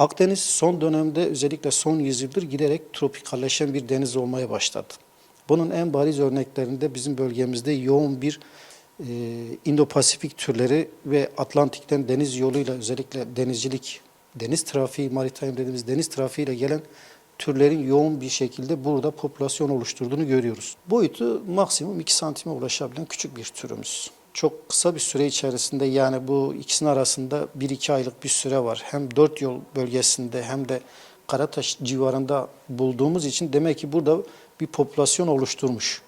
Akdeniz son dönemde özellikle son yüzyıldır giderek tropikalleşen bir deniz olmaya başladı. Bunun en bariz örneklerinde bizim bölgemizde yoğun bir e, Indo-Pasifik türleri ve Atlantik'ten deniz yoluyla özellikle denizcilik, deniz trafiği, maritime dediğimiz deniz trafiğiyle gelen türlerin yoğun bir şekilde burada popülasyon oluşturduğunu görüyoruz. Boyutu maksimum 2 santime ulaşabilen küçük bir türümüz. Çok kısa bir süre içerisinde yani bu ikisinin arasında 1-2 aylık bir süre var. Hem dört yol bölgesinde hem de Karataş civarında bulduğumuz için demek ki burada bir popülasyon oluşturmuş.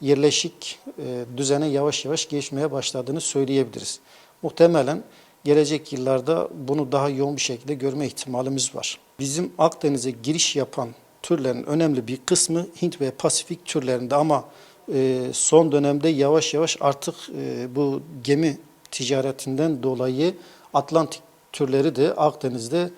Yerleşik e, düzene yavaş yavaş geçmeye başladığını söyleyebiliriz. Muhtemelen gelecek yıllarda bunu daha yoğun bir şekilde görme ihtimalimiz var. Bizim Akdeniz'e giriş yapan türlerin önemli bir kısmı Hint ve Pasifik türlerinde ama son dönemde yavaş yavaş artık e, bu gemi ticaretinden dolayı Atlantik türleri de Akdeniz'de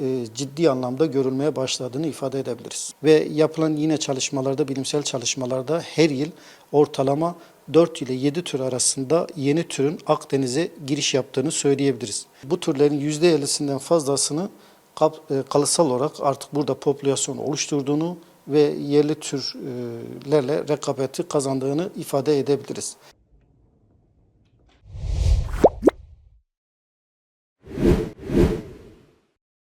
e, ciddi anlamda görülmeye başladığını ifade edebiliriz. Ve yapılan yine çalışmalarda, bilimsel çalışmalarda her yıl ortalama 4 ile 7 tür arasında yeni türün Akdeniz'e giriş yaptığını söyleyebiliriz. Bu türlerin %50'sinden fazlasını e, kalıtsal olarak artık burada popülasyon oluşturduğunu ve yerli türlerle rekabeti kazandığını ifade edebiliriz.